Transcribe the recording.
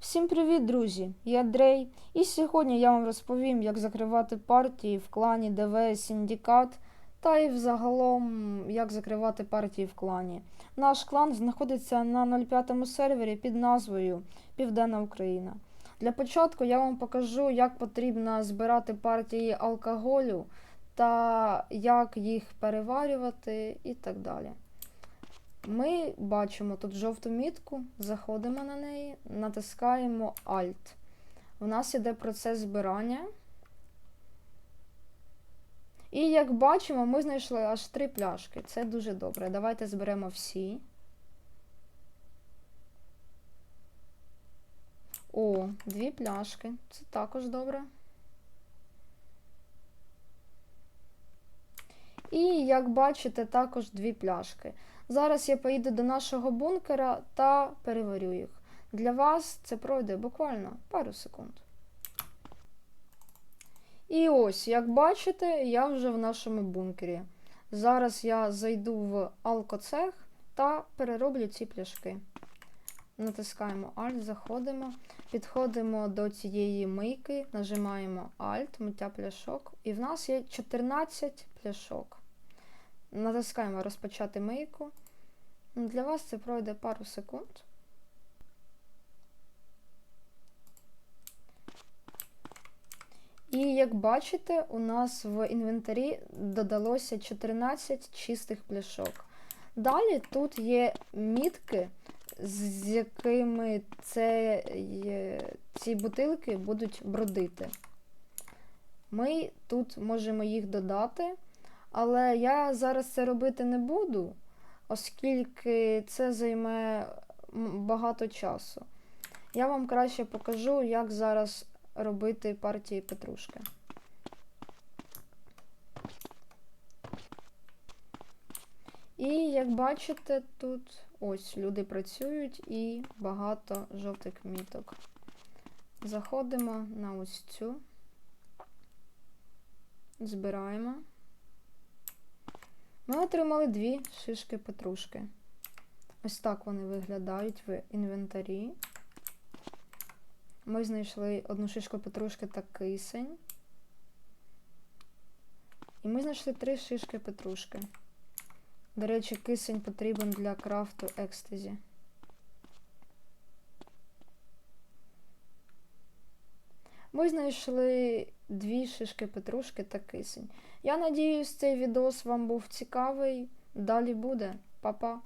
Всім привіт, друзі! Я Дрей, і сьогодні я вам розповім, як закривати партії в клані ДВ Сіндікат та й взагалом як закривати партії в клані. Наш клан знаходиться на 05 сервері під назвою Південна Україна. Для початку я вам покажу, як потрібно збирати партії алкоголю та як їх переварювати і так далі. Ми бачимо тут жовту мітку, заходимо на неї, натискаємо Alt. У нас іде процес збирання. І як бачимо, ми знайшли аж три пляшки. Це дуже добре. Давайте зберемо всі. О, дві пляшки. Це також добре. І як бачите, також дві пляшки. Зараз я поїду до нашого бункера та переварю їх. Для вас це пройде буквально пару секунд. І ось, як бачите, я вже в нашому бункері. Зараз я зайду в алкоцех та перероблю ці пляшки. Натискаємо Alt, заходимо, підходимо до цієї мийки, нажимаємо Alt, миття пляшок, і в нас є 14 пляшок. Натискаємо розпочати мийку. Для вас це пройде пару секунд. І як бачите, у нас в інвентарі додалося 14 чистих пляшок. Далі тут є мітки, з якими це, ці бутилки будуть бродити. Ми тут можемо їх додати. Але я зараз це робити не буду, оскільки це займе багато часу. Я вам краще покажу, як зараз робити партії петрушки. І як бачите, тут ось люди працюють і багато жовтих міток. Заходимо на ось цю, збираємо. Ми отримали дві шишки петрушки. Ось так вони виглядають в інвентарі. Ми знайшли одну шишку петрушки та кисень. І ми знайшли три шишки петрушки. До речі, кисень потрібен для крафту екстазі. Ми знайшли дві шишки петрушки та кисень. Я надіюсь, цей відос вам був цікавий. Далі буде. Па-па!